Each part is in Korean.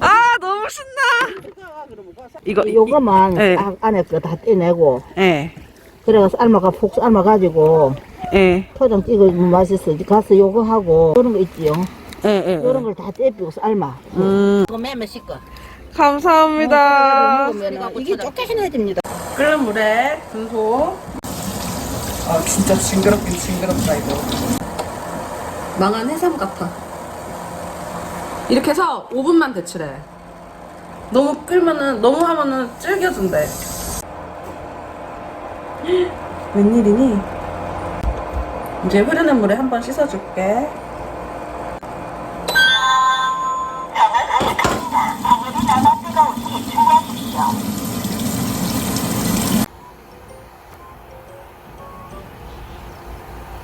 아 너무 신나. 이거 이- 요거만 네. 딱 안에 거 다 떼내고 예. 그래서 삶아가 푹 삶아가지고 예. 포장 찍으면 맛있어. 가서 요거 하고 요런 거 있지요. 예. 예. 요런 걸 다 떼비고 삶아. 음. 이거 매면 씻고. 감사합니다. 이게 쫓겨해집니다. 끓는 물에 분소. 아 진짜 징그럽긴 징그럽다 이거. 망한 해삼 같아. 이렇게 해서 5분만 데치래. 너무 끓면은 너무 하면은 질겨진대. 웬일이니? 이제 흐르는 물에 한번 씻어줄게.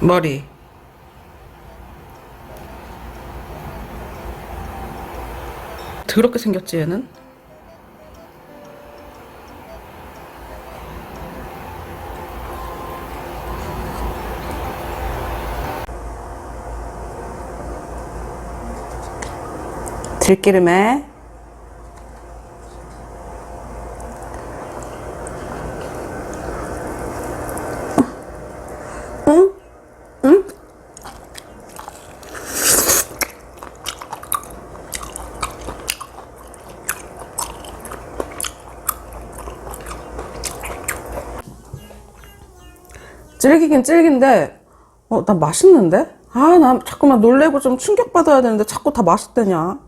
머리. 더럽게 생겼지 얘는? 들기름에 질기긴 질긴데 어, 나 맛있는데? 아, 나 자꾸만 놀래고 좀 충격받아야 되는데 자꾸 다 맛있대냐?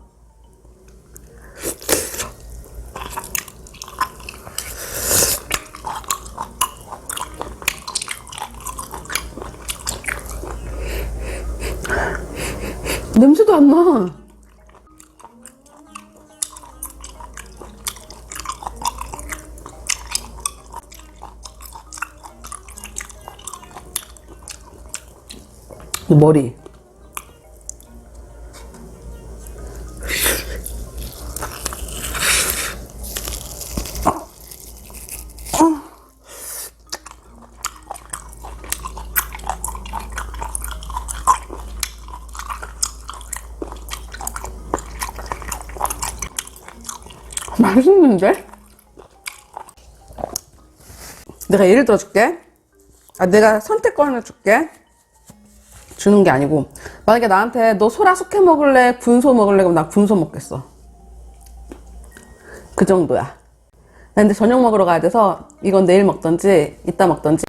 냄새도 안 나. 머리. 맛있는데? 내가 예를 들어 줄게. 아, 내가 선택권을 줄게. 주는 게 아니고 만약에 나한테 너 소라 숙회 먹을래? 분소 먹을래? 그럼 나 분소 먹겠어. 그 정도야. 나 근데 저녁 먹으러 가야 돼서 이건 내일 먹던지 이따 먹던지